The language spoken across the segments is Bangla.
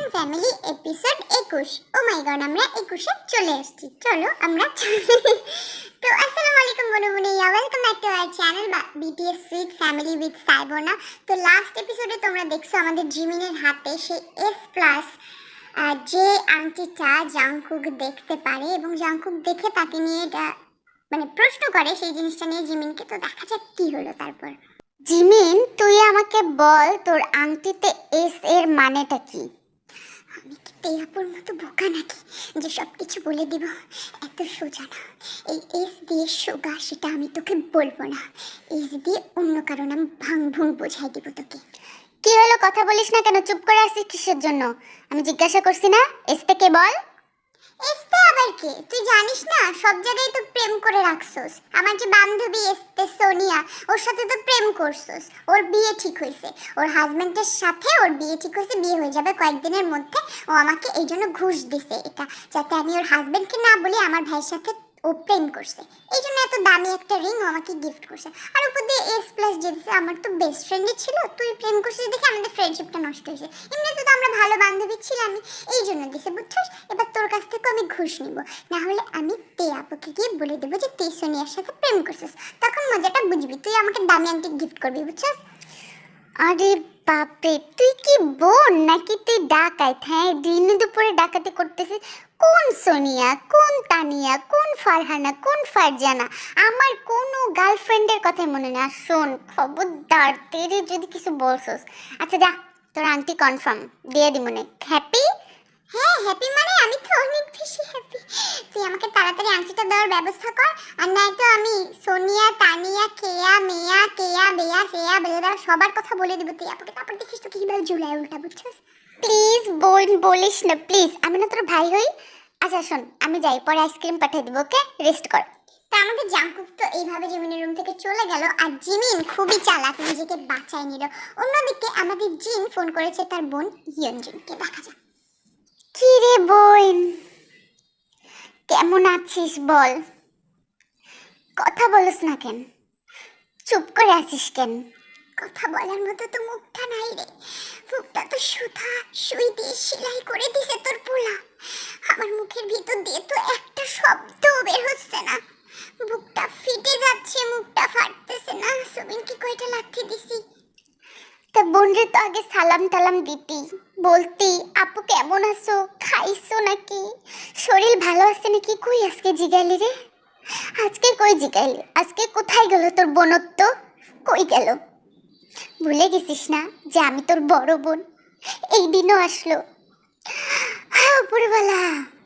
ফ্যান ফ্যামিলি এপিসোড একুশ। ও মাই গড আমরা একুশে চলে এসেছি। চলো আমরা তো আসসালামু আলাইকুম বনুবনি welcome back to our channel BTS sweet family with সাইবোনা তো লাস্ট এপিসোডে তোমরা দেখছ আমাদের জিমিনের হাতে সেই এস প্লাস যে আংটিটা জাংকুক দেখতে পারে এবং জাংকুক দেখে তাকে নিয়ে এটা মানে প্রশ্ন করে সেই জিনিসটা নিয়ে জিমিনকে। তো দেখা যাক কি হলো তারপর। জিমিন, তুই আমাকে বল তোর আংটিতে এস এর মানেটা কি? তেয়াপুর মতো বোকা নাকি? যে সব কিছু বলে দেব। এত সোজা না। এই এস দিয়ে সোগা, সেটা আমি তোকে বলব না। এস দিয়ে অন্য কারণ আমি ভাং ভুং বোঝাই দেবো তোকে। কি হলো? কথা বলিস না কেন? চুপ করে আসিস কিসের জন্য? আমি জিজ্ঞাসা করছি না? এসতে কে বল। এসতে আবার কে? তুই জানিস না, সব জায়গায় তো প্রেম করে রাখছস। আমার যে বান্ধবী এসতে সোনিয়া, ওর সাথে তো প্রেম করছস। ওর বিয়ে ঠিক হয়েছে। ওর হাজব্যান্ডের সাথে ওর বিয়ে ঠিক হয়েছে, বিয়ে হয়ে যাবে কয়েকদিনের মধ্যে। ও আমাকে এই জন্য ঘুষ দিছে এটা, যাতে আমি ওর হাজব্যান্ডকে না বলি, আমার ভাইয়ের সাথে ও প্রেম করছে। এই জন্য এত দামি একটা রিং আমাকে গিফট করছে। আর উপর দিয়ে এস প্লাস দিয়েছে আমার তো বেস্ট ফ্রেন্ডই ছিল তুই প্রেম করছিস দেখে আমাদের ফ্রেন্ডশিপটা নষ্ট হয়েছে। এমনিতে তো আমরা ভালো বান্ধবী ছিলাম এই জন্য দিছে, বুঝছিস? এবার তোর কাছ থেকে আমি ঘুষ নিব। না হলে আমি তে আপুকে গিয়ে বলে দেবো যে তুই সোনিয়ার সাথে প্রেম করছিস। তখন মজাটা বুঝবি, তুই আমাকে দামি আংটি গিফট করবি, বুঝছিস? আরে বাপরে, তুই কি বোন? নাকি তুই ডাকাই হ্যাঁ দিন দুপুরে ডাকাতি করতেছিস। কোন সোনিয়া, কোন তানিয়া, কোন ফারহানা, কোন ফারজানা? আমার কোনো গার্লফ্রেন্ডের কথাই মনে আর শোন, খবরদার, তেরে যদি কিছু বলছস। আচ্ছা যা, তোর আংটি কনফার্ম দিয়ে দি মনে। হ্যাপি হ্যাঁ হ্যাপি মানে আমি তো অনেক বেশি হ্যাপি তুই আমাকে তাড়াতাড়ি আংটিটা দেওয়ার ব্যবস্থা কর। আর নয়তো আমি সোনিয়া, তানিয়া, কেয়া, মেয়া, কেয়া, বেয়া সেয়া বেয়া সবার কথা বলে দিব। তুই আপুকে তারপর দেখিস তো কীভাবে ঝুলায় উল্টা বুঝছিস? প্লিজ বোন, বলিস না। প্লিজ আমি না তোর ভাই হই। আচ্ছা শোন, আমি যাই, পরে আইসক্রিম পাঠিয়ে দিব ওকে রেস্ট কর। তা আমাদের জাঙ্কুক তো এইভাবে জিমিনের রুম থেকে চলে গেল, আর জিমিন খুবই চালাক, নিজেকে বাঁচায় নিল। অন্যদিকে আমাদের জিন ফোন করেছে তার বোন ইয়নজিনকে, দেখা যাক। কি রে বোন? কেমন আছিস বল? কথা বলিস না কেন? চুপ করে আছিস কেন? কথা বলার মতো তো মুখটা নাই রে। মুখটা তো সুতা সুই দিয়ে সেলাই করে দিছে তোর পোলা। আমার মুখের ভিতর দিয়ে তো একটা শব্দ বের হচ্ছে না। বুকটা ফিটে যাচ্ছে, মুখটা ফাটতেছে না। সুবিনকে কয়টা লাথি দিছি? তা বোনরে তো আগে সালাম টালাম দিতি। বলতি, আপু কেমন আছো? খাইছো নাকি? শরীর ভালো আছে নাকি? কই আজকে জিগাইলি রে? আজকে কই জিগাইলি? আজকে কোথায় গেল তোর বনত্ব? কই গেল? ভুলে গেছিস না যে আমি তোর বড় বোন? এই দিনও আসলো। উপরওয়ালা,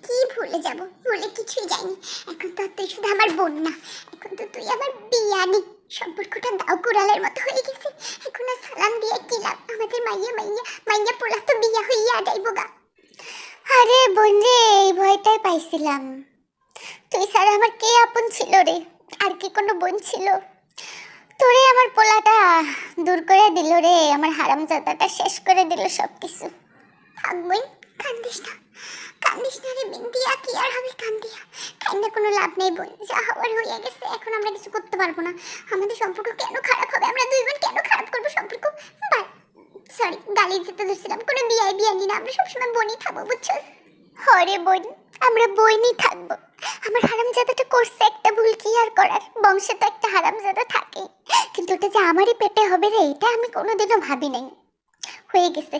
কি ভুলে যাব? ভুলে কিছুই যায়নি। এখন তো তুই শুধু আমার বোন না, এখন তো তুই আমার বিয়ানি। সম্পর্কটা দাও কুড়ালের মতো হয়ে গেছে। এখন আর সালাম দিয়ে কি লাভ? আমাদের মাইয়া মাইয়া মাইয়া পোলা তো বিয়া হইয়া যাইব গা। আরে বোন রে, এই ভয়টাই পাইছিলাম। তুই স্যার আমার কে আপন ছিল রে? আর কি কোনো বোন ছিল? তোরে আমার পোলাটা দূর করে দিল রে, আমার হারাম হারামজাদাটা শেষ করে দিল সব কিছু থাক বোন, কান্দিস না। কান্দিস না রে বিন্দিয়া কি আর হবে কান্দিয়া কান্দে কোনো লাভ নেই বোন, যা হওয়ার হয়ে গেছে, এখন আমরা কিছু করতে পারব না। আমাদের সম্পর্ক কেন খারাপ হবে? আমরা দুই বোন কেন খারাপ করব সম্পর্ক? সরি গালি দিতে ধরছিলাম, কোনো বিয়াই বিয়ানি না। আমরা সবসময় বোনই থাকব বুঝছ হরে বোন, আমরা বইনি থাকব। আমার হারামজাদাটা করছে একটা ভুল কি আর করার? বংশে তো একটা হারামজাদা থাকে কিন্তু ওটা যে আমারই পেটে হবে রে, এটা আমি কোনোদিনও ভাবি নাই। হয়ে গেছে।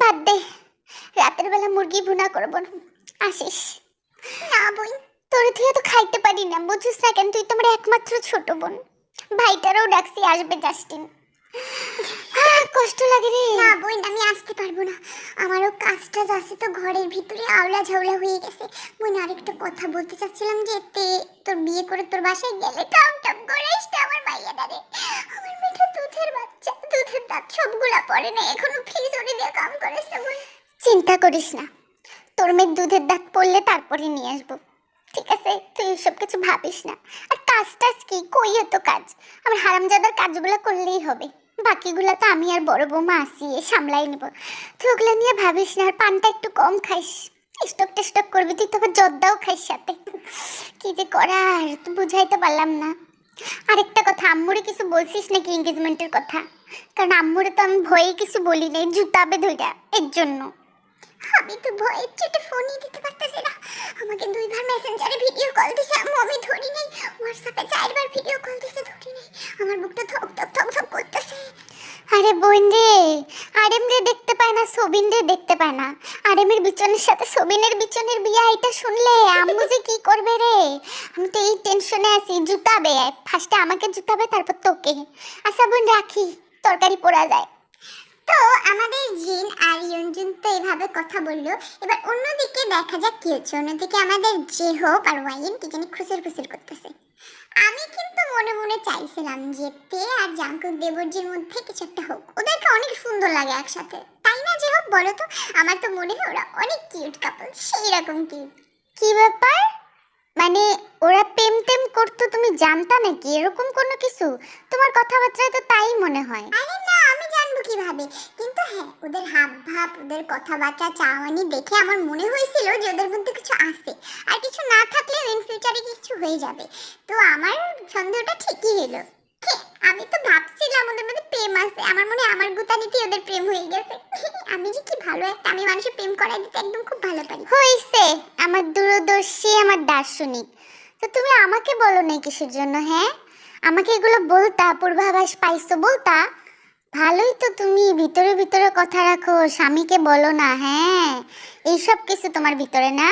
বাদ দে। রাতের বেলা মুরগি ভুনা করব। আসিস। না বোন, তোর তুই তো খাইতে পারি না। বুঝিস না কেন, তুই তোমার একমাত্র ছোট বোন। ভাইটারও ডাকছি, আসবে, জাস্টিন। আহ, কষ্ট লাগে রে। না বোন আমি আসতে পারব না। আমারও কাজটা আছে তো ঘরের ভিতরে আওলা ঝাউলা হয়ে গেছে। বোন আরেকটা কথা বলতে চাচ্ছিলাম যে তে তোর বিয়ে করে তোর বাসায় গেলে টম টম করে আসতে আমার মাইয়া দাঁড়ে আমার মেয়েটা দুধের বাচ্চা দুধের দাঁত সবগুলা পড়ে না এখনও ফ্রিজ ওরে দিয়ে কাম করিস না বোন। চিন্তা করিস না তোর মেয়ের দুধের দাঁত পড়লে তারপরে নিয়ে আসব। ঠিক আছে তুই এসব কিছু ভাবিস না। আর কাজ টাজ কি? কই তো কাজ? আমার হারামজাদার কাজগুলো করলেই হবে। বাকিগুলো তো আমি আর বড় বৌমা আসি সামলাই নেব। তুই ওগুলো নিয়ে ভাবিস না, আর পানটা একটু কম খাইস। স্টক টেস্টক করবি, তুই তোকে জর্দাও খাইস সাথে। কি যে করার তুই বুঝাইতে পারলাম না। আরেকটা কথা, আম্মুরে কিছু বলছিস নাকি এঙ্গেজমেন্টের কথা? কারণ আম্মুরে তো আমি ভয়ে কিছু বলি নাই জুতাবে ধইরা এর জন্য। আমি তো ভয়ের চোটে ফোনই দিতে পারতেছি না। আমাকে দুইবার মেসেঞ্জারে ভিডিও কল দিছে, আম্মু, আমি ধরি নাই। হোয়াটসঅ্যাপে চারবার ভিডিও কল দিছে, ধরি নাই। আমার বুকটা ধক ধক ধক ধক করতেছে। আরে বোন রে, আরেম রে দেখতে পায় না, সবিন রে দেখতে পায় না। আরেমের বিচনের সাথে সবিনের বিচনের বিয়া এটা শুনলে আম্মু যে কি করবে রে? আমি তো এই টেনশনে আছি, জুতাবে। ফার্স্টে আমাকে জুতাবে, তারপর তোকে। আচ্ছা বোন, রাখি। তরকারি পোড়া যায়। তো আমাদের জিন আর ইয়ঞ্জুন তো এভাবে কথা বলল। এবার অন্যদিকে দেখা যাক কি হচ্ছে। অন্যদিকে আমাদের যে হোক আর ওয়াইন কি জানি খুসির খুসির করতেছে। আমি কিন্তু মনে মনে চাইছিলাম যে তে আর জাঙ্কুক দেবর্জির মধ্যে কিছু একটা হোক। ওদেরকে অনেক সুন্দর লাগে একসাথে। তাই না যে হোক বলো তো। আমার তো মনে হয় ওরা অনেক কিউট কাপল সেই রকম কিউট কি ব্যাপার? মানে ওরা প্রেম টেম করতো, তুমি জানতা নাকি? এরকম কোনো কিছু? তোমার কথাবার্তায় তো তাই মনে হয়। আরে না, আমি জানব কীভাবে? কিন্তু হ্যাঁ ওদের হাব ভাব ওদের কথাবার্তা, চাওয়ানি দেখে আমার মনে হয়েছিল যে ওদের মধ্যে কিছু আছে। আর কিছু না থাকলে ইন ফিউচারে কিছু হয়ে যাবে। তো আমার সন্দেহটা ঠিকই হলো আমি তো ভাবছিলাম ওদের মধ্যে প্রেম আছে। আমার মনে আমার গুতানিতে ওদের প্রেম হয়ে গেছে। আমি যে কি ভালো একটা আমি মানুষের প্রেম করাই দিতে একদম খুব ভালো পারি। হইছে। আমার দূরদর্শী আমার দার্শনিক। তো তুমি আমাকে বলো না কিসের জন্য হ্যাঁ? আমাকে এগুলো বলতা পূর্বাভাস পাইছো বলতা? ভালোই তো তুমি ভিতরে ভিতরে কথা রাখো স্বামীকে বলো না হ্যাঁ? এইসব কিছু তোমার ভিতরে না?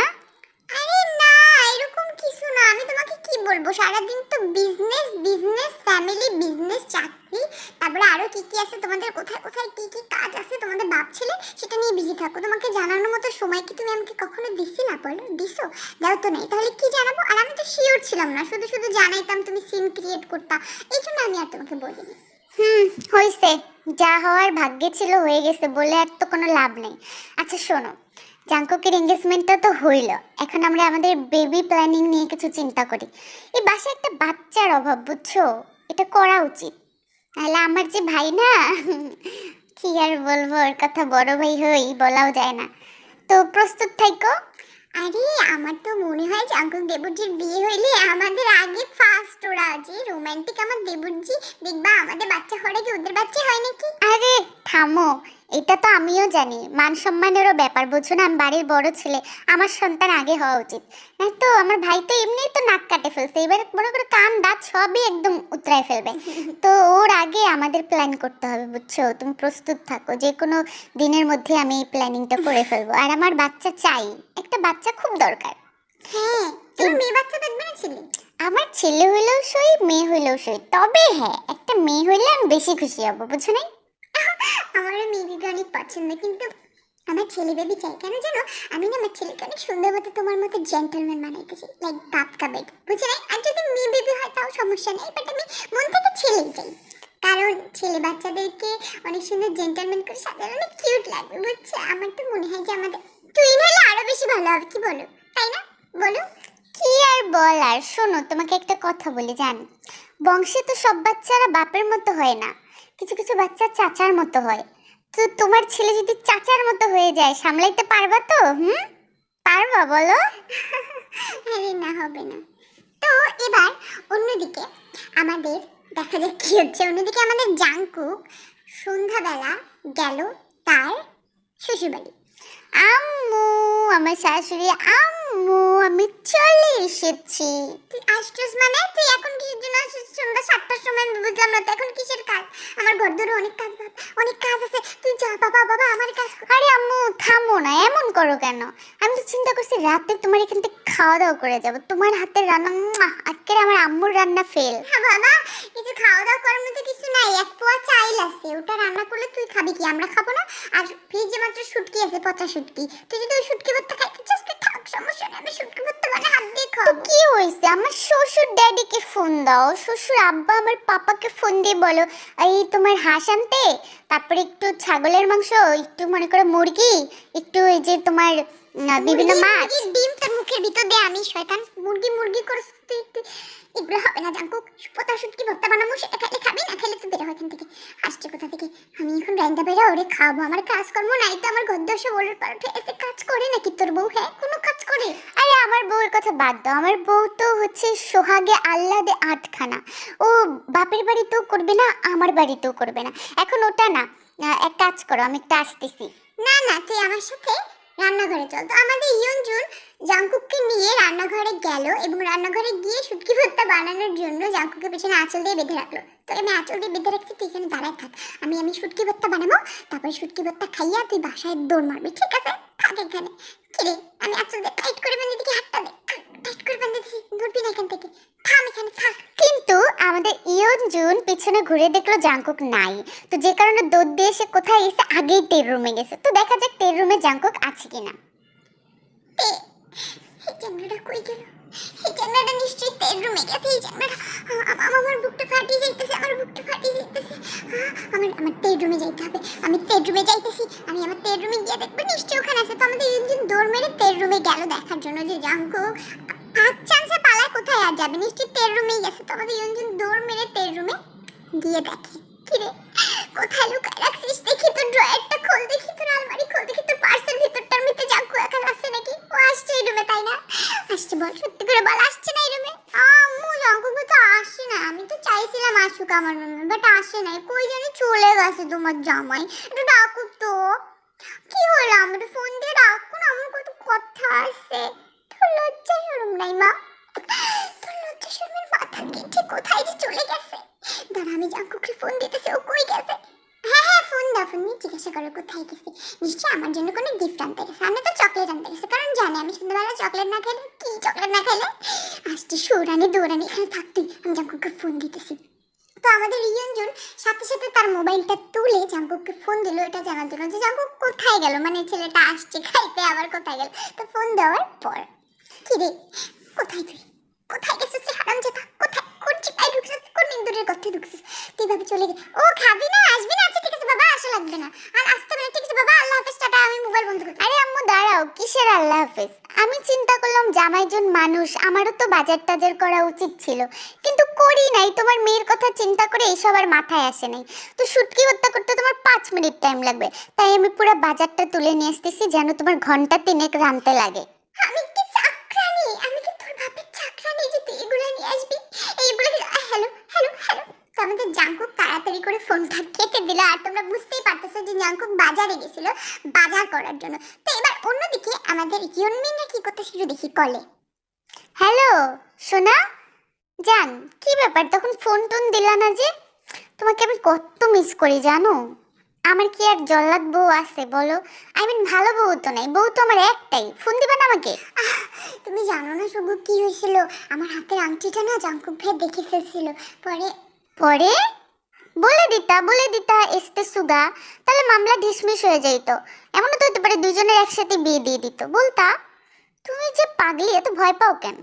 আরে না এরকম কিছু না। আমি তোমাকে কি বলব? সারাদিন তো বিজনেস বিজনেস ফ্যামিলি বিজনেস চাকরি। তারপরে আরও কি কি আছে? তোমাদের কোথায় কোথায় কি কি কাজ আছে? তোমাদের বাপ ছেলে? সেটা নিয়ে বিজি থাকো। তোমাকে জানানোর মতো সময় কি তুমি আমাকে কখনো দিছি না বলো? দিছো? দাও তো নাই। তাহলে কি জানাব? আর আমি তো শিওর ছিলাম না। শুধু শুধু জানাইতাম তুমি সিন ক্রিয়েট করতা। এই জন্য আমি আর তোমাকে বলিনি। হুম হয়েছে যা হওয়ার ভাগ্যে ছিল, হয়ে গেছে। বলে আর তো কোনো লাভ নেই। আচ্ছা শোনো। জাঙ্কুকের এঙ্গেজমেন্টটা তো হইল। এখন আমরা আমাদের বেবি প্ল্যানিং নিয়ে কিছু চিন্তা করি। এই বাসায় একটা বাচ্চার অভাব, বুঝছ? এটা করা উচিত। তাহলে আমার যে ভাই না, কি আর বলব, ওর কথা বড় ভাই হই, বলাও যায় না। তো প্রস্তুত থাইকো। আরে, আমার তো মনে হয় জাঙ্কুক দেবুজির বিয়ে হইলে আমাদের আগে ফার্স্ট ওরা যে রোমান্টিক আমার দেবুজি দেখবা, আমাদের বাচ্চা হলে কি ওদের বাচ্চা হয় নাকি? আরে, থামো। এটা তো আমিও জানি। মান সম্মানেরও ব্যাপার বুঝছ না আমি বাড়ির বড় ছেলে আমার সন্তান আগে হওয়া উচিত। না তো আমার ভাই তো এমনি তো নাক কাটে ফেলছে এবার মনে করে কান দাঁত সবই একদম উতরায় ফেলবে। তো ওর আগে আমাদের প্ল্যান করতে হবে বুঝছ? তুমি প্রস্তুত থাকো যে কোনো দিনের মধ্যে আমি এই প্ল্যানিংটা করে ফেলব। আর আমার বাচ্চা চাই একটা বাচ্চা খুব দরকার। হ্যাঁ তুমি মেয়ে বাচ্চা দেখবে না ছেলে? আমার ছেলে হইলেও সই মেয়ে হইলেও সই তবে হ্যাঁ একটা মেয়ে হইলে আমি বেশি খুশি হব বুঝছ নাই? আমারও মেয়ে বেবি অনেক পছন্দ, কিন্তু আমার ছেলে বেবি চাই। কেন জানো? আমি না আমার ছেলেকে অনেক সুন্দর মতো তোমার মতো লাইক বাপ বুঝছ নাই আর যদি মেয়ে বেবি হয় তাও সমস্যা নেই বাট আমি মন থেকে ছেলেই চাই। কারণ ছেলে বাচ্চাদেরকে অনেক সুন্দর করে অনেক কিউট লাগবে, বুঝছ? আমার তো মনে হয় যে আমাদের তুই হলে আরও বেশি ভালো হবে, কি বলো? তাই না? বলো। কি আর বল আর শোনো, তোমাকে একটা কথা বলি, জান। বংশে তো সব বাচ্চারা বাপের মতো হয় না। কিছু কিছু বাচ্চা চাচার মতো হয়। তো তোমার ছেলে যদি চাচার মতো হয়ে যায় সামলাইতে পারবা তো হুম? পারবা বলো? আরে না হবে না। তো এবার অন্যদিকে আমাদের দেখা যাক কি হচ্ছে। অন্যদিকে আমাদের জাংকুক সন্ধ্যাবেলা গেল তার শ্বশুরবাড়ি। আম্মু আমার শাশুড়ি আম্মু। আমি চলে এসেছি। তুই আসছিস মানে? তুই এখন কিসের জন্য আসছিস? সন্ধ্যা সাতটার সময় বুঝলাম না এখন কিসের কাজ? আমার ঘর ধরে অনেক কাজ অনেক কাজ আছে। তুই যা, বাবা বাবা, আমার কাজ। আরে আম্মু, থামো না, এমন করো কেন? আমি তো চিন্তা করছি রাতে তোমার এখান থেকে খাওয়া দাওয়া করে যাব। তোমার হাতের রান্না আজকের আমার আম্মুর রান্না ফেল হ্যাঁ বাবা কিছু খাওয়া দাওয়া করার মতো কিছু নাই। এক পোয়া চাইল আছে। ওটা রান্না করলে তুই খাবি কি? আমরা খাব না? আর ফ্রিজে মাত্র শুটকি আছে, পচা শুটকি। তুই যদি ওই শুটকি ভর্তা খাইতে চাস থাক আমি শুটকি মানে হাত দিয়ে খাব। কি হয়েছে? আমার শ্বশুর ড্যাডিকে ফোন দাও। শ্বশুর আব্বা আমার পাপাকে ফোন দিয়ে বলো, এই তোমার হাঁস আনতে? তারপরে একটু ছাগলের মাংস, একটু মনে করো মুরগি, একটু এই যে তোমার বিভিন্ন মাছ? ডিম মুখের ভিতর দে আমি, শয়তান। মুরগি মুরগি করে তুই তুই। এগুলো হবে না জানকো পোতা শুটকি ভর্তা বানাবো, সেটা খাইলে খাবি, না খাইলে তুই বেরো এখান থেকে। আসছে কোথা থেকে? আমি এখন রাইন্দা বেরো ওরে খাব আমার কাজকর্ম নাই তো, আমার ঘর দশে ওরের পারঠে এসে কাজ করে নাকি তোর বউ? হ্যাঁ কোনো কাজ করে। আরে আমার বউয়ের কথা বাদ দাও। আমার বউ তো হচ্ছে সোহাগে আহ্লাদে আটখানা। ও বাপের বাড়িতেও করবে না, আমার বাড়িতেও করবে না। এখন ওটা না এক কাজ করো, আমি একটু আসতেছি। না না, তুই আমার সাথে রান্নাঘরে চল। তো আমাদের ইয়ঞ্জুন জাঙ্কুককে নিয়ে রান্নাঘরে গেল এবং রান্নাঘরে গিয়ে শুটকি ভর্তা বানানোর জন্য জাঙ্কুকে পেছনে আঁচল দিয়ে বেঁধে রাখল। তো আমি আঁচল দিয়ে বেঁধে রাখছি, তুই এখানে দাঁড়ায় থাক। আমি আমি শুটকি ভর্তা বানাবো, তারপরে শুটকি ভর্তা খাইয়া তুই বাসায় দৌড় মারবি, ঠিক আছে? থাক এখানে। কিরে, আমি আঁচল দিয়ে টাইট করে বেঁধে দিকে হাতটা দে। কিন্তু আমাদের ইয়ন জুন পিছনে ঘুরে দেখল জাংকুক নাই। তো যে কারণে দৌড় দিয়ে সে কোথায় এসে আগেই তের রুমে গেছে। তো দেখা যাক তের রুমে জাংকুক আছে কিনা। কই গেল? এই চ্যাংড়াটা নিশ্চয়ই তেল রুমে গেছে, এই আ- আমার বুকটা ফাটিয়ে যাইতেছে, আমার বুকটা ফাটিয়ে যাইতেছে। আমার আমার তেল রুমে যাইতে হবে। আমি তেল রুমে যাইতেছি, আমি আমার তেল রুমে গিয়ে দেখব, নিশ্চয়ই ওখানে আছে। তো আমাদের ইঞ্জিন দৌড় মেরে তেল রুমে গেল দেখার জন্য যে জাঙ্কু হাত চান্সে পালায়, কোথায় আর যাবে? নিশ্চয়ই তেল রুমেই গেছে। তো আমাদের ইঞ্জিন দৌড় মেরে তেল রুমে গিয়ে দেখে। কিরে কোথায় লুকায় রাখছিস? দেখি তোর ড্রয়ারটা খোল, দেখি তোর আলমারি খোল, দেখি তোর পার্সেল ভিতরটার মধ্যে জাঙ্কু একা আসছে নাকি? ও আসছে এই রুমে, তাই না? আসছে বল, সত্যি করে বল, আসছে না এই রুমে? আম্মু জাঙ্কু তো আসছে না। আমি তো চাইছিলাম আসুক আমার রুমে বাট আসে নাই। কই জানি চলে গেছে তোমার জামাই। একটু ডাকুক তো। কি হলো? আমার ফোন দিয়ে ডাকো না, আমার কত কথা আছে। তোর লজ্জা শরম নাই মা। তোর মাথা কোথায় যে চলে গেছে? আমি জাঙ্কুকে ফোন দিতেছি, ও কই গেছে? হ্যাঁ হ্যাঁ ফোন দাও ফোন জিজ্ঞাসা করো, কোথায় গেছে? আমার জন্য কোনো গিফট আনতে গেছে। আমি তো চকলেট আনতে গেছে, কারণ জানি আমি সন্ধ্যাবেলা চকলেট না খেলে, কি চকলেট না খেলে? আসছে সৌরানি দৌড়ানি এখানে থাকতেই আমি জাঙ্কুকে ফোন দিতেছি। তো আমাদের রিয়ঞ্জন সাথে সাথে তার মোবাইলটা তুলে জাঙ্কুককে ফোন দিল, এটা জানার জন্য যে জাঙ্কুক কোথায় গেল? মানে ছেলেটা আসছে, খাইতে আবার কোথায় গেল? তো ফোন দেওয়ার পর, কি রে, কোথায় তুই? কোথায় গেছিস হারাম যেতা কোথায়? কোন চিপায় ঢুকছিস? কোন ইন্দুরের কথা ঢুকছিস? তুই ভাবে চলে ও খাবি না, আসবি না? আচ্ছা ঠিক আছে, বাবা আসা লাগবে না। আর আসতে ঠিক আছে, বাবা, আল্লাহ হাফেজ, টাটা, আমি মোবাইল বন্ধ করি। আরে আম্মু, দাঁড়াও, কিসের আল্লাহ হাফেজ? আমি চিন্তা করলাম জামাইজন মানুষ, আমারও তো বাজার টাজার করা উচিত ছিল। কিন্তু করি নাই, তোমার মেয়ের কথা চিন্তা করে এইসব আর মাথায় আসে নাই। তো শুটকি হত্যা করতে তোমার পাঁচ মিনিট টাইম লাগবে। তাই আমি পুরো বাজারটা তুলে নিয়ে আসতেছি, যেন তোমার ঘণ্টা তিনেক রানতে লাগে। আমি আমাদের জাঙ্কুক তাড়াতাড়ি করে ফোনটা কেটে দিল, আর তোমরা বুঝতেই পারতেছো যে জাঙ্কুক বাজারে গেছিল বাজার করার জন্য। তো এবার অন্যদিকে আমাদের ইয়নমিনরা কি করতেছিল দেখি কলে হ্যালো, সোনা? জান, কি ব্যাপার? তখন ফোন টোন দিলা না যে? তোমাকে আমি কত মিস করি, জানো? আমার কি আর জল্লাদ বউ আছে, বলো? আই মিন ভালো বউ তো নাই, বউ তো আমার একটাই। ফোন দিবা না আমাকে? তুমি জানো না শুভ, কি হয়েছিল? আমার হাতের আংটিটা না জাঙ্কুক ভাই দেখে ফেলছিল। পরে পরে? বলে দিতা বলে দিতা, এসতে সুগা। তাহলে মামলা ডিসমিস হয়ে যাইতো। এমনও তো হতে পারে দুজনের একসাথে বিয়ে দিয়ে দিত। বলতা, তুমি যে পাগলি, এত ভয় পাও কেন?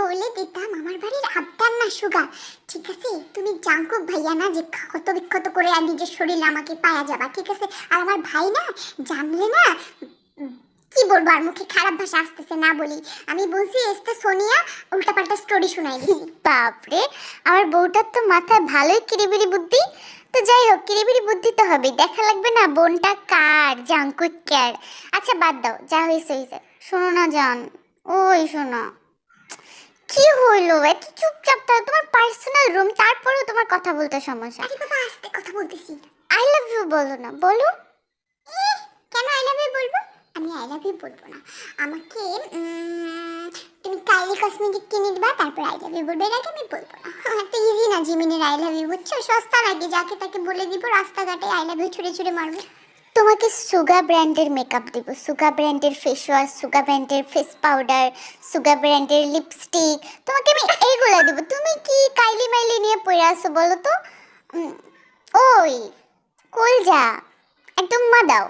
বলে দিতাম, আমার বাড়ির আবদার না, সুগা। ঠিক আছে, তুমি জাঙ্কুক ভাইয়া না, যে ক্ষত বিক্ষত করে আর নিজের শরীর আমাকে পায়া যাবা। ঠিক আছে, আর আমার ভাই না, জানলে না কি বলব আর মুখে খারাপ ভাষা আসতেছে না বলি। আমি বলছি এসতে সোনিয়া উল্টাপাল্টা স্টোরি শোনাই দিছি। বাপরে আমার বউটার তো মাথায় ভালোই কিরিবিরি বুদ্ধি। তো যাই হোক কিরিবিরি বুদ্ধি তো হবে দেখা লাগবে না বোনটা কার জাঙ্কুক কার। আচ্ছা বাদ দাও যা হয়েছে হয়েছে শোনো না জান। ওই শোনো। কি হইল এত চুপচাপ থাকো। তোমার পার্সোনাল রুম তারপরেও তোমার কথা বলতে সমস্যা। আরে বাবা আস্তে কথা বলতেছি। আই লাভ ইউ বলো না বলো। কেন আই লাভ ইউ বলব? আমি আই লাভ ইউ বলব না। আমাকে তুমি কাইলি কসমেটিক কিনে দিবা, তারপর আই লাভ ইউ বলবে। এর আমি বলব না। এত ইজি না, জিমিনের আই লাভ ইউ, বুঝছ? সস্তা লাগে, যাকে তাকে বলে দিব, রাস্তাঘাটে আই লাভ ইউ ছুড়ে ছুড়ে মারবে। তোমাকে সুগা ব্র্যান্ডের মেকআপ দিব। সুগা ব্র্যান্ডের ফেস ওয়াশ সুগা ব্র্যান্ডের ফেস পাউডার সুগা ব্র্যান্ডের লিপস্টিক তোমাকে আমি এইগুলো দিব। তুমি কি কাইলি মাইলি নিয়ে পড়ে আসো বলো তো? ওই, কলজা, একদম মা দাও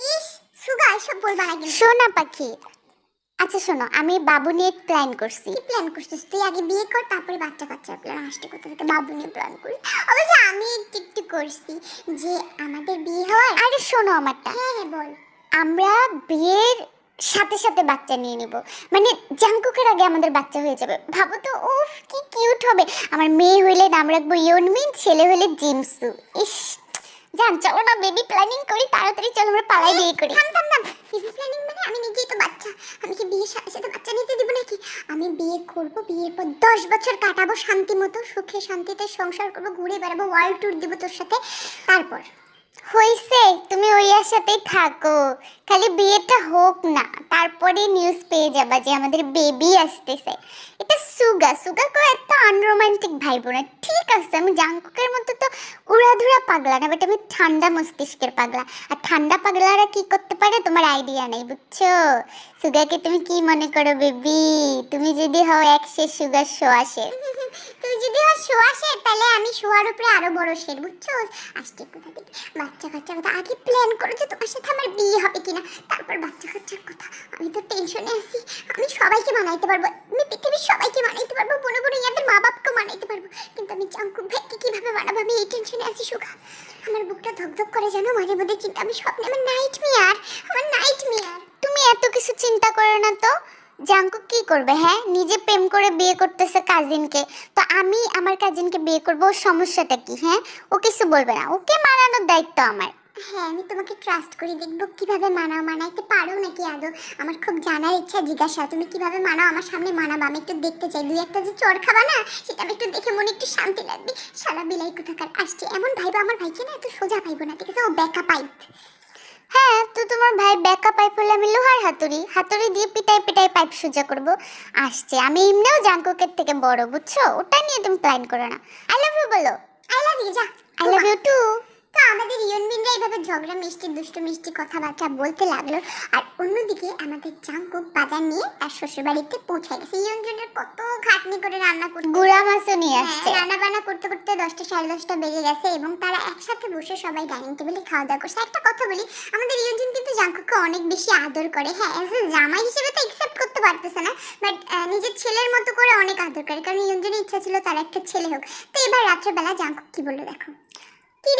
ইস সুগা এসব বলবা না কিন্তু। সোনা পাখি। আচ্ছা শোনো আমি বাবু নিয়ে প্ল্যান করছি। কি প্ল্যান করছিস? তুই আগে বিয়ে কর তারপরে বাচ্চা কাচ্চা প্ল্যান আসতে কোথা থেকে বাবু নিয়ে প্ল্যান করি। অবশ্য আমি একটু একটু করছি যে আমাদের বিয়ে হয় আরে শোনো আমারটা। হ্যাঁ হ্যাঁ বল। আমরা বিয়ের সাথে সাথে বাচ্চা নিয়ে নিব। মানে জাঙ্কুকের আগে আমাদের বাচ্চা হয়ে যাবে। ভাবো তো উফ কি কিউট হবে। আমার মেয়ে হইলে নাম রাখব ইয়নমিন ছেলে হইলে জিমসু। ইস জান, চলো না বেবি প্ল্যানিং করি, তাড়াতাড়ি চলো, আমরা পালাই বিয়ে করি। থাম থাম থাম। বেবি প্ল্যানিং মানে আমি নিজেই তো বাচ্চা। আমি কি বিয়ের সাথে সাথে বাচ্চা নিতে দিব নাকি? আমি বিয়ে করব, বিয়ের পর দশ বছর কাটাবো শান্তি মতো, সুখে শান্তিতে সংসার করব, ঘুরে বেড়াবো ওয়ার্ল্ড ট্যুর দিব তোর সাথে। তারপর? হইছে, তুমি ওই আশাতেই থাকো। খালি বিয়েটা হোক না তারপরে নিউজ পেয়ে যাবা যে আমাদের বেবি আসতেছে। এটা সুগা সুগা কো এত আনরোমান্টিক ভাই বোন ঠিক আছে, আমি জাংকুকের মতো তো উড়াধুরা পাগলা না বাট আমি ঠান্ডা মস্তিষ্কের পাগলা। আর ঠান্ডা পাগলারা কি করতে পারে তোমার আইডিয়া নেই, বুঝছ? সুগাকে তুমি কি মনে করো বেবি তুমি যদি হও এক শেষ সুগার শো আসে। তুমি যদি হও শো আসে, তাহলে আমি শোয়ার উপরে আরও বড় শের, বুঝছ? আসছে কোথা থেকে? বাচ্চা কাচ্চার কথা আগে প্ল্যান করো যে তোমার সাথে আমার বিয়ে হবে কিনা। তারপর বাচ্চা কাচ্চার কথা। আমি তো টেনশনে আছি। আমি সবাইকে মানাইতে পারব। আমি পৃথিবীর সবাইকে মানাইতে পারব। বড় বড় ইয়াদের মা বাপকে মানাইতে পারব। কিন্তু আমি চাঙ্কুক ভাইকে কীভাবে মানাবো? আমি এই টেনশনে আছি, সুখা। আমার বুকটা ধকধক করে জানো মাঝে মধ্যে চিন্তা আমি স্বপ্নে আমার নাইট মেয়ার আমার নাইট মেয়ার তুমি এত কিছু চিন্তা করো না তো। জাঙ্কুক কি করবে হ্যাঁ? নিজে প্রেম করে বিয়ে করতেছে কাজিনকে তো আমি আমার কাজিনকে বিয়ে করব সমস্যাটা কি হ্যাঁ? ও কিছু বলবে না। ওকে মানানোর দায়িত্ব আমার। হ্যাঁ আমি তোমাকে ট্রাস্ট করি দেখব কীভাবে মানাও, মানাইতে পারো নাকি আদৌ? আমার খুব জানার ইচ্ছা, জিজ্ঞাসা। তুমি কীভাবে মানাও? আমার সামনে মানাবো, আমি একটু দেখতে চাই। দুই একটা যে চোর খাবা না, সেটা আমি একটু দেখে মনে একটু শান্তি লাগবে। সারা বিলাই কোথাকার আসছে। এমন ভাইবো আমার ভাইকে না, এত সোজা ভাইবো না, ঠিক আছে? ও ব্যাকা পাইপ হ্যাঁ তো তোমার ভাই ব্যাকা পাইপ হলে আমি লোহার হাতুড়ি হাতুড়ি দিয়ে পিটাই পিটাই পাইপ সোজা করব। আসছে আমি এমনিও জাঙ্কুকের থেকে বড় বুঝছ? ওটা নিয়ে তুমি প্ল্যান করো না। আই লাভ ইউ বলো। আই লাভ ইউ যা। আই লাভ ইউ টু তো আমাদের ইয়নবিনরা এইভাবে ঝগড়া মিষ্টি দুষ্টু মিষ্টি কথাবার্তা বলতে লাগল। আর অন্যদিকে আমাদের জাঙ্কুক বাজার নিয়ে তার শ্বশুরবাড়িতে পৌঁছে গেছে। ইয়নজনের কত খাটনি করে রান্না করতে গুড়া মাছও নিয়ে আসছে। রান্না বান্না করতে করতে দশটা সাড়ে দশটা বেজে গেছে এবং তারা একসাথে বসে সবাই ডাইনিং টেবিলে খাওয়া দাওয়া করছে একটা কথা বলি আমাদের ইয়নজন কিন্তু জাঙ্কুককে অনেক বেশি আদর করে। হ্যাঁ অ্যাজ এ জামাই হিসেবে তো একসেপ্ট করতে পারতেছে না বাট নিজের ছেলের মতো করে অনেক আদর করে। কারণ ইয়নজনের ইচ্ছা ছিল তার একটা ছেলে হোক। তো এবার রাত্রেবেলা জাঙ্কুক কি বলল দেখো? কি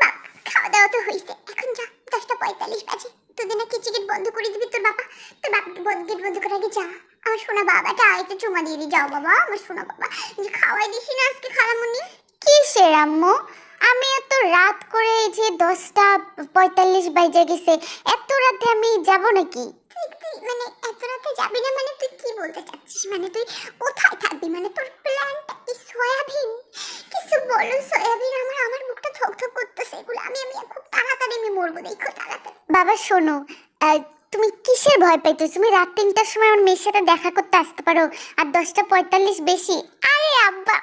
বাপ খাওয়া দাওয়া তো হয়েছে এখন যা, দশটা পঁয়তাল্লিশ বাজে। তোদের নাকি টিকিট বন্ধ করে দিবি তোর বাবা? তোর বাবা গেট বন্ধ করে আগে যা। আমার সোনা বাবাটা একটু চুমা দিয়ে দি। যাও বাবা, আমার সোনা বাবা। যে খাওয়াই দিছি না আজকে খালামুনি। কি সে আম্মু? আমি এত রাত করে যে দশটা পঁয়তাল্লিশ বাজে গেছে, এত রাতে আমি যাব নাকি? মানে মানে মানে মুখটা এগুলো। আমি আমি খুব তাড়াতাড়ি আমি মরবো বাবা, শোনো তুমি কিসের ভয় পাইতো তুমি রাত তিনটার সময় আমার মেয়ের সাথে দেখা করতে আসতে পারো, আর দশটা পঁয়তাল্লিশ বেশি। আরে আব্বা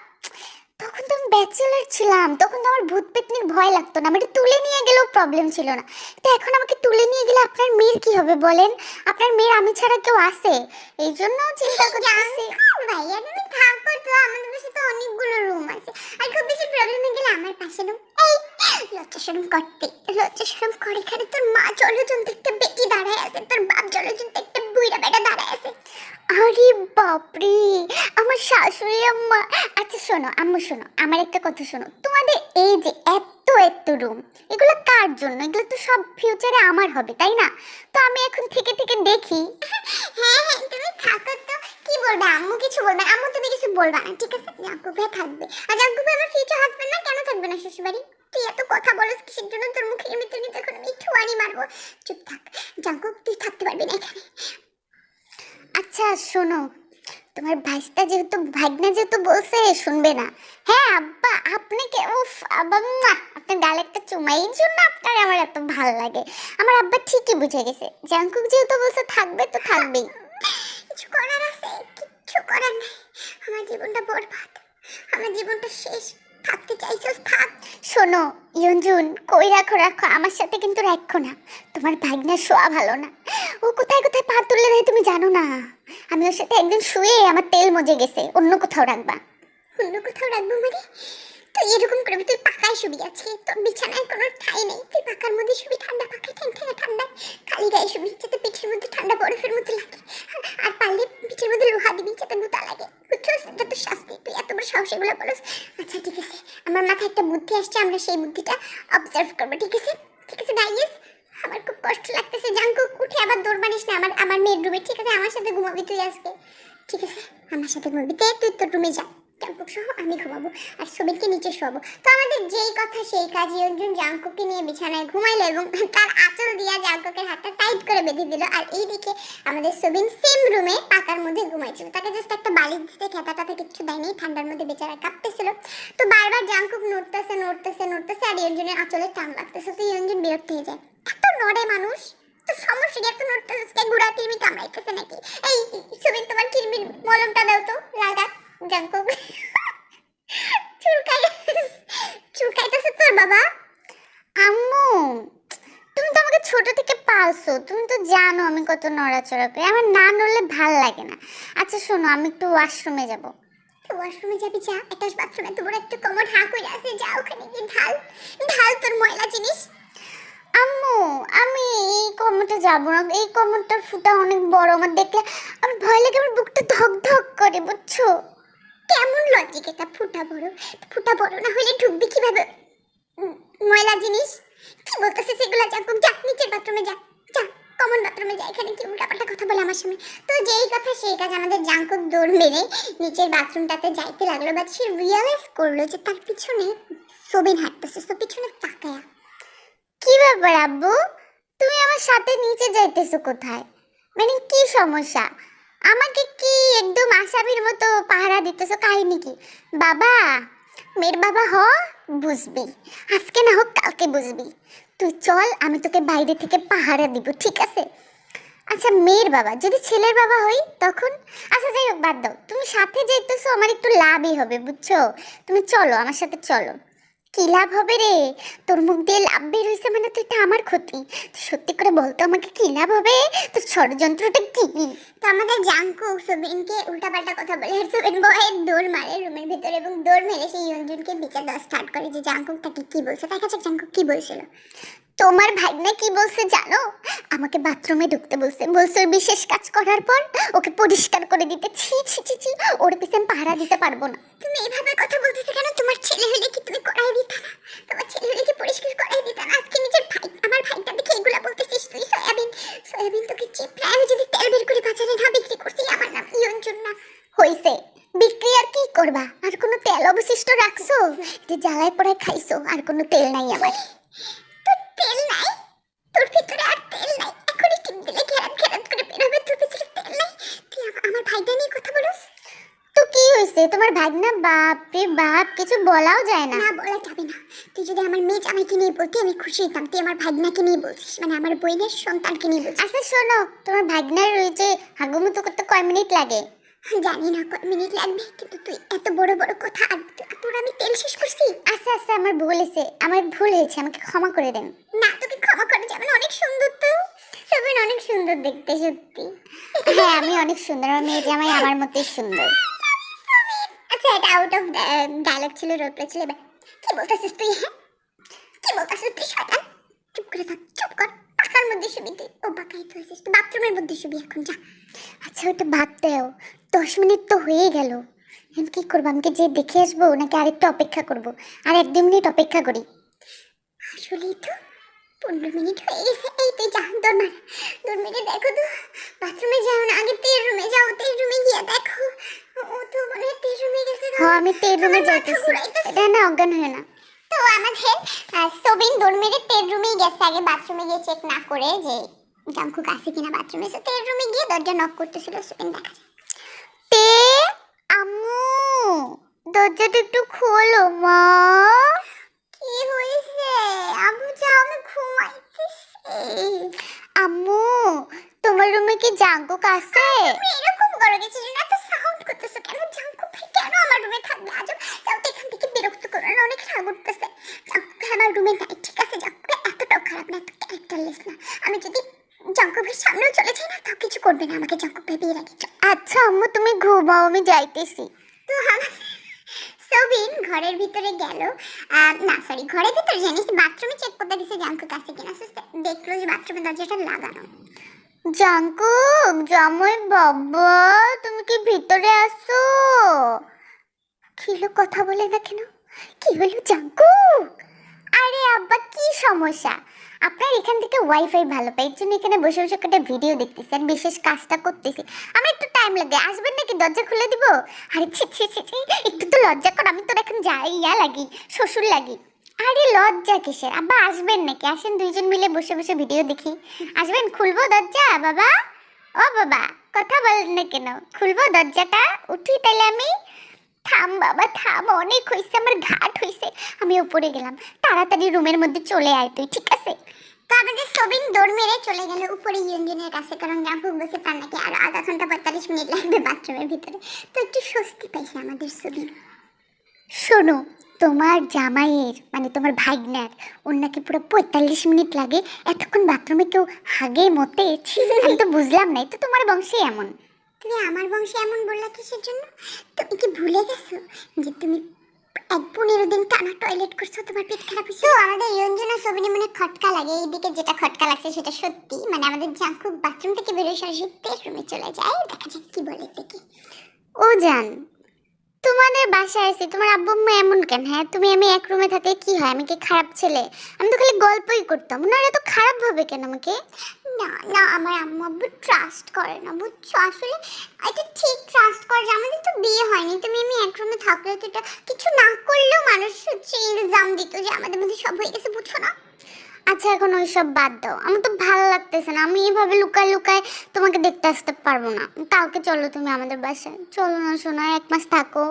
তখন তো আমি ব্যাচেলার ছিলাম তখন তো আমার ভূত পেতনির ভয় লাগতো না আমাকে তুলে নিয়ে গেলেও প্রবলেম ছিল না। তো এখন আমাকে তুলে নিয়ে গেলে আপনার মেয়ের কি হবে বলেন? আপনার মেয়ের আমি ছাড়া কেউ আছে? এই জন্য চিন্তা করতেছি। ভাইয়া তুমি থাকো তো আমাদের পাশে তো অনেকগুলো রুম আছে। আর খুব বেশি প্রবলেম হয়ে গেলে আমার পাশে রুম লজ্জা শরম করতে, লজ্জা শরম করে এখানে তোর মা জলজন্ত একটা বেটি দাঁড়ায় আছে, তোর বাপ জলজন্ত একটা বুইরা বেটা দাঁড়ায় আছে। আরে বাপরে, আমার শাশুড়ি আম্মা। আচ্ছা শোনো, আম্মু শোনো, আমার একটা কথা শোনো, তোমাদের এই যে এত এত রুম এগুলো কার জন্য? এগুলো তো সব ফিউচারে আমার হবে তাই না? তো আমি এখন থেকে থেকে দেখি। হ্যাঁ হ্যাঁ তুমি থাকো তো। কি বলবে? আম্মু কিছু বলবে আম্মু তুমি কিছু বলবে না ঠিক আছে? জাঙ্কু ভাই থাকবে। আর জাঙ্কু ভাই আমার ফিউচার হাজবেন্ড না? কেন থাকবে না শ্বশুরবাড়ি? তুই এত কথা বলিস কিসের জন্য? তোর মুখে এমনিতে নিতে এখন আমি ঠুয়ানি মারবো। চুপ থাক। জাঙ্কু তুই থাকতে পারবি না এখানে। আচ্ছা শোনো। তোমার ভাইস্তা যেহেতু, ভাগনা যেহেতু বলছে, শুনবে না। হ্যাঁ আব্বা আপনি কে উফ, আব্বা আপনার গালে একটা চুমা, এই জন্য আপনার আমার এত ভালো লাগে। আমার আব্বা ঠিকই বুঝে গেছে। জাঙ্কুক যেহেতু বলছে, থাকবে তো থাকবেই। কিছু করার আছে, কিচ্ছু করার নাই। আমার জীবনটা বরবাদ। আমার জীবনটা শেষ। থাকতে চাইছস থাক। শোনো, ইয়ঞ্জুন, কই রাখো রাখো, আমার সাথে কিন্তু রাখো না। তোমার ভাগনা শোয়া ভালো না। ও কোথায় কোথায় পা তুলে দেয় তুমি জানো না? আমি ওর সাথে একদিন শুয়ে আমার তেল মজে গেছে, অন্য কোথাও রাখবা। অন্য কোথাও রাখব মানে? তুই এরকম করবি তুই পাকায় শুবি আজকে, তোর বিছানায় কোনো ঠাই নেই। তুই পাকার মধ্যে শুবি, ঠান্ডা পাকায়, ঠ্যাং ঠ্যাঙে ঠান্ডা। খালি গায়ে শুবি, যাতে পিঠের মধ্যে ঠান্ডা বরফের মধ্যে লাগে। আর পারলে পিঠের মধ্যে লোহা দিবি, যাতে গুতা লাগে। বুঝছস? এটা তো শাস্তি, তুই এত বড় সাহস এগুলো বলস। আচ্ছা ঠিক আছে। আমার মাথায় একটা বুদ্ধি আসছে, আমরা সেই বুদ্ধিটা অবজার্ভ করব, ঠিক আছে? ঠিক আছে গাইস আমার খুব কষ্ট লাগতেছে। জাঙ্কু, উঠে আবার দৌড় মারিস না। আমার আমার মেয়ের রুমে ঠিক আছে, আমার সাথে ঘুমাবি তুই আজকে। ঠিক আছে, আমার সাথে ঘুমাবি। তুই তোর রুমে যা। জাঙ্কুক সহ আমি ঘুমাবো আর সুবিনকে নিচে শোয়াবো। তো আমাদের যেই কথা সেই কাজ ইয়ঞ্জুন জাঙ্কুককে নিয়ে বিছানায় ঘুমাইলো এবং তার আঁচল দিয়া জাঙ্কুকের হাতটা টাইট করে বেঁধে দিল আর এইদিকে আমাদের সুবিন সেম রুমে পাকার মধ্যে ঘুমাইছিল। তাকে জাস্ট একটা বালিশ দিতে খেতা টাতা কিচ্ছু দেয়নি, ঠান্ডার মধ্যে বেচারা কাঁপতেছিল। তো বারবার জাঙ্কুক নড়তেছে নড়তেছে নড়তেছে আর ইয়ঞ্জুনের আঁচলে টান লাগতেছে। তো ইয়ঞ্জুন বিরক্ত হয়ে যায়। এত নড়ে মানুষ, তো সমস্যা কি? এত নড়তেছে ঘোড়া কিরমি কামড়াইতেছে নাকি? এই সুবিন তোমার কিরমির মলমটা দাও তো লাগা জাঙ্কুক চুলকাই চুলকাইতেছে তোর বাবা? আম্মু, তুমি তো আমাকে ছোট থেকে পালছো। তুমি তো জানো আমি কত নড়াচড়া করি। আমার না নড়লে ভালো লাগে না। আচ্ছা শোনো, আমি একটু ওয়াশরুমে যাব। তো ওয়াশরুমে যাবি যা। একটা বাথরুমে এত বড় একটা কমোড হাঁ করে আছে যা, ওখানে গিয়ে ঢাল ঢাল তোর ময়লা জিনিস। আম্মু, আমি এই কমোটে যাব না। এই কমোটটার ফুটা অনেক বড়। আমার দেখলে আমার ভয় লাগে, আমার বুকটা ধক ধক করে, বুঝছ? কেমন লজিক এটা ফুটা বড় ফুটা বড় না হলে ঢুকবি কীভাবে? ময়লা জিনিস? কি বলতেছিস এগুলা যা যা, নিচের বাথরুমে যা যা কমন বাথরুমে যা, এখানে কি উল্টাপাল্টা কথা বলে আমার সামনে তো যেই কথা সেই কাজ আমাদের জাঙ্কুক দৌড় মেরে নিচের বাথরুমটাতে যাইতে লাগল বাট সে রিয়েলাইজ করল যে তার পিছনে সবিন হাঁটতেছে তো পিছনে তাকায়া। কি ব্যাপার আব্বু? তুমি আমার সাথে নিচে যাইতেছো কোথায়? মানে কি সমস্যা? আমাকে কি একদম আসামির মতো পাহারা দিতেছো কাহিনী কি? বাবা, মেয়ের বাবা হ, বুঝবি। আজকে না হোক কালকে বুঝবি। তুই চল, আমি তোকে বাইরে থেকে পাহারা দিব, ঠিক আছে? আচ্ছা মেয়ের বাবা, যদি ছেলের বাবা হই তখন? আচ্ছা যাই হোক, বাদ দাও। তুমি সাথে যেতেছো আমার একটু লাভই হবে, বুঝছ? তুমি চলো, আমার সাথে চলো। কি লাভ হবে রে? তোর মুখ দিয়ে লাভ বের হয়েছে মানে তো এটা আমার ক্ষতি। সত্যি করে বলতো আমাকে কি লাভ হবে? তোর ষড়যন্ত্রটা কি? তো আমাদের জাঙ্কু সুবিনকে উল্টাপাল্টা কথা বলে আর সুবিন বয়ে দৌড় মারে রুমের ভিতরে এবং দৌড় মেরে সেই অঞ্জনকে বিচার দেওয়া স্টার্ট করে যে জাঙ্কুক তাকে কি বলছে? দেখা যাক জাঙ্কুক কি বলছিল। তোমার ভাগ্নে কি বলছে জানো? আমাকে বাথরুমে ঢুকতে বলছে। বলছে বিশেষ কাজ করার পর ওকে পরিষ্কার করে দিতে। ছি ছি ছি ছি, ওর পিছনে পাহারা দিতে পারব না। তুমি এইভাবে কথা বলতেছো কেন? তোমার ছেলে হলে কি তুমি করাই দিতা? না তোমার ছেলে হলে কি পরিষ্কার করাই দিতা? না আজকে নিজের ভাই, আমার ভাইটা দেখে এগুলা বলতেছিস তুই? সয়াবিন সয়াবিন তোকে চিপড়ে, আমি যদি তেল বের করে বাজারে না বিক্রি করছি, আমার নাম ইয়ঞ্জুন না হইছে। বিক্রি আর কি করবা? আর কোনো তেল অবশিষ্ট রাখছো? যে জ্বালায় পড়ায় খাইছো, আর কোনো তেল নাই আমার। তেল নাই। তোর ভিতরে আর তেল নাই। এখনই টিপ দিলে ঘেরাত ঘেরাত করে বেরোবে তোর ভিতরে তেল নাই? তুই আমার ভাইটা নিয়ে কথা বলিস? তো কি হয়েছে? তোমার ভাগনা বাপ বাপ কিছু বলাও যায় না। না বলা যাবে না। তুই যদি আমার মেয়ে জামাইকে নিয়ে বলতি আমি খুশি হতাম তুই আমার ভাগনাকে নিয়ে বলছিস মানে আমার বোনের সন্তানকে নিয়ে বলছিস আচ্ছা শোনো। তোমার ভাগনার রয়েছে হাগুমুতো করতে কয় মিনিট লাগে? জানি না কয় মিনিট লাগবে, কিন্তু তুই এত বড় বড় কথা তোর আমি তেল শেষ করছি? আচ্ছা আচ্ছা আমার ভুল হয়েছে, আমার ভুল হয়েছে, আমাকে ক্ষমা করে দেন। না, তোকে ক্ষমা করা যাবে অনেক সুন্দর তো। সবিন অনেক সুন্দর দেখতে, সত্যি। হ্যাঁ আমি অনেক সুন্দর, আমার মেয়ে জামাই আমার মতোই সুন্দর। আচ্ছা এটা আউট অফ ডায়লগ ছিল রোল প্লে ছিল, এবার কি বলতেছিস তুই হ্যাঁ? কি বলতেছিস তুই, শয়তান? চুপ করে থাক, চুপ কর। পাকার মধ্যে শুবি তুই। ও পাকাই তো বাথরুমের মধ্যে শুবি এখন, যা। আচ্ছা ওটা বাদ দেও। দশ মিনিট তো হয়ে গেল। এখন কি করব? আমি যে দেখে আসব? নাকি আরেকটু অপেক্ষা করব? আর এক দু মিনিট অপেক্ষা করি। আসলেই তো পনেরো মিনিট হয়ে গেছে। এই তুই যা দৌড় মার। দৌড় মেরে দেখো তো। বাথরুমে যাও না আগে তের রুমে যাও। তের রুমে গিয়ে দেখো। ও তো মনে হয় তের রুমে গেছে হ্যাঁ আমি তের রুমে যাইতেছি। এটা না অজ্ঞান হয় না। তো আমাদের সবিন দৌড় মেরে তের রুমেই গেছে। আগে বাথরুমে গিয়ে চেক না করে যে জামকুক আছে কিনা বাথরুমে। এসে তের রুমে গিয়ে দরজা নক করতেছিল সবিন দেখা যায় তে আম্মু দরজাটা একটু খোলো মা। কি হয়েছে? আম্মু যাও আমি ঘুমাইতেছি। আম্মু তোমার রুমে কি জাঙ্কুক আছে? এরকম করো কিছু না তো সাউন্ড করতেছো কেন? জাঙ্কুক ভাই কেন আমার রুমে থাকবে? আজ যাও তো এখান থেকে বিরক্ত করো না অনেক রাগ উঠতেছে। জাঙ্কুক ভাই আমার রুমে নাই ঠিক আছে? জাঙ্কুক ভাই এতটাও খারাপ না এত ক্যারেক্টারলেস না। আমি যদি জাঙ্কুক ভাই সামনেও চলে যাই না তাও কিছু করবে না আমাকে জাঙ্কুক ভাই বিয়ে রাখি আচ্ছা আম্মু তুমি ঘুমাও আমি যাইতেছি। তো আমার সবিন ঘরের ভিতরে গেল। না সরি ঘরের ভিতরে জানিস বাথরুমে চেক করতে গেছে জাঙ্কুক আছে কিনা। দেখল যে বাথরুমের দরজাটা লাগানো। জাঙ্কুক জামাই বাবা, তুমি কি ভিতরে আসো হলো, কথা বলে না কেন? কি হলো জাঙ্কুক আরে আব্বা, কি সমস্যা? আপনার এখান থেকে ওয়াইফাই ভালো পাই এর জন্য এখানে বসে বসে একটা ভিডিও দেখতেছি আর বিশেষ কাজটা করতেছি। আমার একটু টাইম লাগে আসবেন নাকি দরজা খুলে দিব? আরে ছি ছি ছি ছি, একটু তো লজ্জা কর আমি তো এখন যাই ইয়া লাগি শ্বশুর লাগি। আরে লজ্জা কিসের? আব্বা আসবেন নাকি? আসেন দুইজন মিলে বসে বসে ভিডিও দেখি। আসবেন খুলবো দরজা বাবা? ও বাবা কথা বলেন না কেন? খুলবো দরজাটা উঠি তাহলে আমি। থাম বাবা, থাম, অনেক হয়েছে, আমার ঘাট হয়েছে। আমি উপরে গেলাম। তাড়াতাড়ি রুমের মধ্যে চলে আয় তুই, ঠিক আছে? তো আমাদের সবিন দৌড় মেরে চলে গেল উপরে ইঞ্জিনের কাছে, কারণ বসে তার নাকি আধা ঘণ্টা পঁয়তাল্লিশ মিনিট লাগবে বাথরুমের ভিতরে। তো একটু স্বস্তি পাইছে আমাদের সবিন। শোনো, তোমার জামাইয়ের মানে তোমার ভাইগনার ওর নাকি পুরো পঁয়তাল্লিশ মিনিট লাগে। এতক্ষণ বাথরুমে কেউ হাগে, মতে? আমি তো বুঝলাম না, এই তো তোমার বংশে এমন। তুমি আমার বংশে এমন বললা কিসের জন্য? তুমি কি ভুলে গেছো যে তুমি এক পনেরো দিন টানা টয়লেট করছ তোমার পেট খারাপ হয়েছে? তো আমাদের রঞ্জনা সবিনে মানে খটকা লাগে এইদিকে যেটা খটকা লাগছে সেটা সত্যি। মানে আমাদের জাঙ্কু বাথরুম থেকে বেরোয় সরাসরি রুমে চলে যায়। দেখা যাক কি বলে দেখি ও জান তোমাদের বাসায় আছি তোমার আব্বু আম্মা এমন কেন? হ্যাঁ তুমি আমি এক রুমে থাকলে কি হয়? আমি কি খারাপ ছেলে? আমি তো খালি গল্পই করতাম। ওনারা তো খারাপ ভাবে কেন আমাকে? না না, আমার আম্মু আব্বু ট্রাস্ট করে না, বুঝছ? আসলে এটা ঠিক ট্রাস্ট করে যে আমাদের তো বিয়ে হয়নি। তুমি আমি এক থাকলে তো এটা কিছু না করলেও মানুষ হচ্ছে ইলজাম দিত যে আমাদের মধ্যে সব হয়ে গেছে, বুঝছ না? আচ্ছা এখন ওইসব বাদ দাও। আমার তো ভালো লাগতেছে না। আমি এভাবে লুকায় লুকায় তোমাকে দেখতে আসতে পারব না। কালকে চলো তুমি আমাদের বাসায়। চলো না, শোনা, এক মাস থাকো।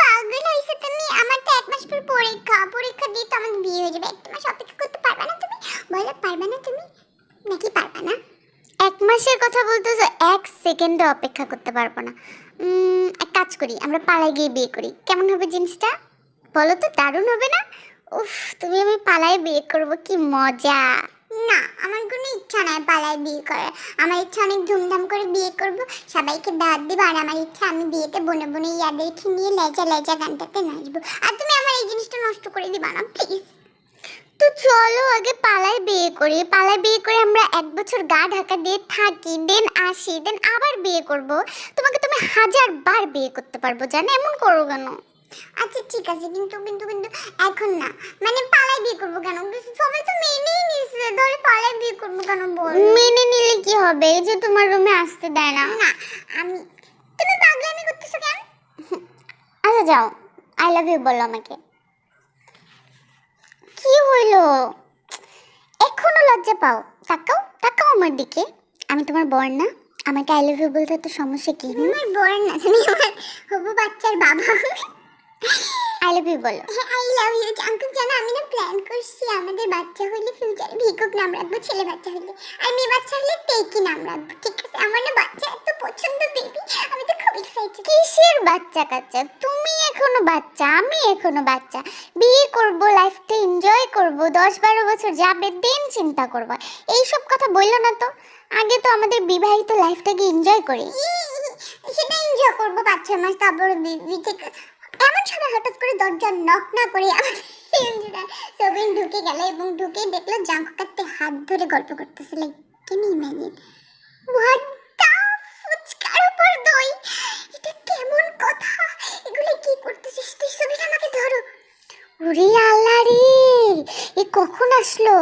পাগল হয়েছে তুমি? আমার এক মাস পর পরীক্ষা পরীক্ষা দিয়ে তো আমাদের বিয়ে হয়ে যাবে। এক মাস অপেক্ষা করতে পারবে না তুমি? বলো, পারবে না তুমি? নাকি পারবে না? এক মাসের কথা বলতেছো, এক সেকেন্ডও অপেক্ষা করতে পারব না। এক কাজ করি, আমরা পালায় গিয়ে বিয়ে করি। কেমন হবে জিনিসটা? বলো তো, দারুণ হবে না? উফ, তুমি আমি পালায় বিয়ে করব, কি মজা। না, আমার কোনো ইচ্ছা নাই পালায় বিয়ে করার। আমার ইচ্ছা অনেক ধুমধাম করে বিয়ে করব, সবাইকে দাওয়াত দিব, আর আমার ইচ্ছা আমি বিয়েতে বনে বনে ইয়াদেরকে নিয়ে লেজা লেজা গানটাতে নাচবো। আর তুমি আমার এই জিনিসটা নষ্ট করে দিবা না প্লিজ তো চলো আগে পালায় বিয়ে করি। পালায় বিয়ে করে আমরা এক বছর গা ঢাকা দিয়ে থাকি, দেন আসি, দেন আবার বিয়ে করব। তোমাকে তুমি হাজার বার বিয়ে করতে পারব, জানো? এমন করো কেন? আচ্ছা ঠিক আছে, কিন্তু কিন্তু কিন্তু, এখন না। মানে পালায় বিয়ে করব কেন? সবাই তো মেনেই নিছে তাহলে পালায় বিয়ে করব কেন বল? মেনে নিলে কি হবে? এই যে তোমার রুমে আসতে দেয় না। না আমি তুমি পাগলামি করতেছো কেন? আচ্ছা যাও। আই লাভ ইউ বলো আমাকে। কি হইল? এখনও লজ্জা পাও? তাকাও তাকাও আমার দিকে। আমি তোমার বর না। আমাকে আই লাভ ইউ বলতে তো সমস্যা কি? আমার বর না তুমি আমার হবু বাচ্চার বাবা। আই লাভ ইউ বলো। আই লাভ ইউ আঙ্কেল জানো আমি না প্ল্যান করছি আমাদের বাচ্চা হলে ফিউচারে ভিকক নাম রাখব ছেলে বাচ্চা হলে। আর মেয়ে বাচ্চা হলে টেকি নাম রাখব ঠিক আছে? আমার না বাচ্চা এত পছন্দ বেবি আমি তো খুব এক্সাইটেড কিসের বাচ্চা কাচ্চা? তুমি এখনও বাচ্চা আমি এখনও বাচ্চা। বিয়ে করব লাইফটা এনজয় করব দশ বারো বছর যাবে দেন চিন্তা করব। এইসব কথা বলল না তো? আগে তো আমাদের বিবাহিত লাইফটাকে এনজয় করি। সেটা এনজয় করব পাঁচ ছয় মাস তারপর এমন সময় হঠাৎ করে দরজা নক না করে সবিন ঢুকে গেল এবং ঢুকে দেখল জাঙ্ক কাটতে হাত ধরে গল্প করতেছিল কেন ইমাজিন ফুচকার উপর দই? এটা কেমন কথা? এগুলো কি করতেছিস? তুই সবিন আমাকে ধরো। ওরে আল্লাহ রে! এ কখন আসলো?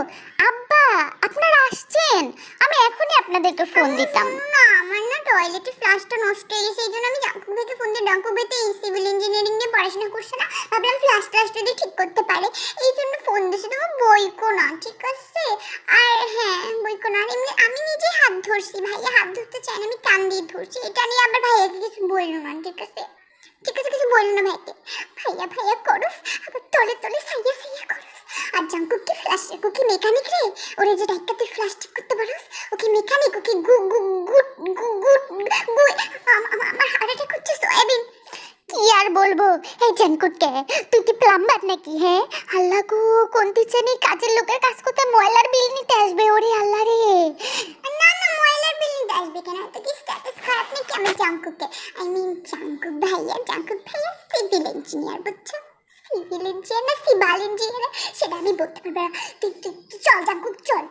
আব্বা, আপনারা আসছেন? আমি এখনই আপনাদেরকে ফোন দিতাম। না, আমার না টয়লেটে ফ্লাশটা নষ্ট হয়ে গেছে, এই জন্য আমি ভাইকে ফোন দিয়ে জাঙ্কু ভাই সিভিল ইঞ্জিনিয়ারিং নিয়ে পড়াশোনা করছে না। ভাবলাম ফ্লাশ ট্লাশ যদি ঠিক করতে পারে। এই জন্য ফোন দিয়েছে তোমার বইকো না ঠিক আছে? আর হ্যাঁ বইকো না এমনি আমি নিজে হাত ধরছি ভাইয়া, হাত ধরতে চাই না, আমি কান দিয়ে ধরছি। এটা নিয়ে আবার ভাইয়াকে কিছু বলল না, ঠিক আছে? ঠিক আছে কিছু বলল না ভাইকে ভাইয়া ভাইয়া, করস, আবার তলে তলে সাইয়া সাইয়া করস। আর জাঙ্কুক কি ফ্লাশ কুকি মেকানিক রে? ওরে যে ডাইকা তুই ঠিক করতে পারস? ওকে মেকানিক ওকে গু গু গু গু গু গু, আম- আম- আমার হার্ট অ্যাটাক হচ্ছে সয়াবিন কি আর বলব? এই জানকুটকে তুই কি প্লাম্বার নাকি হ্যাঁ? আল্লাহ গো, কোন জানি কাজের লোকের কাজ করতে ময়লার বিল নিতে আসবে, ওরে আল্লাহ রে। না না, ময়লার বিল নিতে আসবে কেন? তো কি স্ট্যাটাস খারাপ নাকি আমার জাঙ্কুকে? আই মিন জাঙ্কুক ভাইয়া জাঙ্কুক ভাইয়া সিভিল ইঞ্জিনিয়ার বুঝছ? সিভিল ইঞ্জিনিয়ার না সিভাল ইঞ্জিনিয়ার সেটা আমি বলতে পারব না। তুই চল জাঙ্কুক, চল।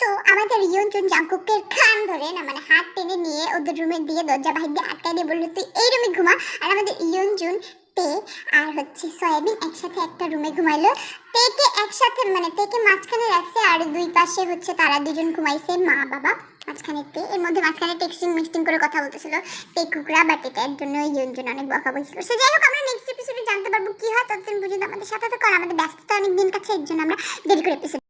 তো আমাদের ইয়ঞ্জন জাঙ্কুকের খান ধরে না মানে হাত টেনে নিয়ে ওদের রুমে দিয়ে দরজা বাহির দিয়ে আটকাই দিয়ে বলল, তুই এই রুমে ঘুমা। আর আমাদের ইয়ঞ্জন তে আর হচ্ছে সয়াবিন একসাথে একটা রুমে ঘুমাইলো। তেকে একসাথে মানে তেকে মাঝখানে রাখছে আর দুই পাশে হচ্ছে তারা দুজন ঘুমাইছে মা, বাবা। মাঝখানে তে এর মধ্যে মাঝখানে করে কথা বলতেছিল। টেকুকরা বা এর জন্য অনেক বকা বলছিল যাই হোক, আমরা নেক্সট এপিসোডে জানতে পারব কি হয়, ততদিন পর্যন্ত আমাদের সাথে তো আমাদের ব্যস্ততা অনেক দিন কাছে, এর জন্য আমরা দেরি করে এপিসোড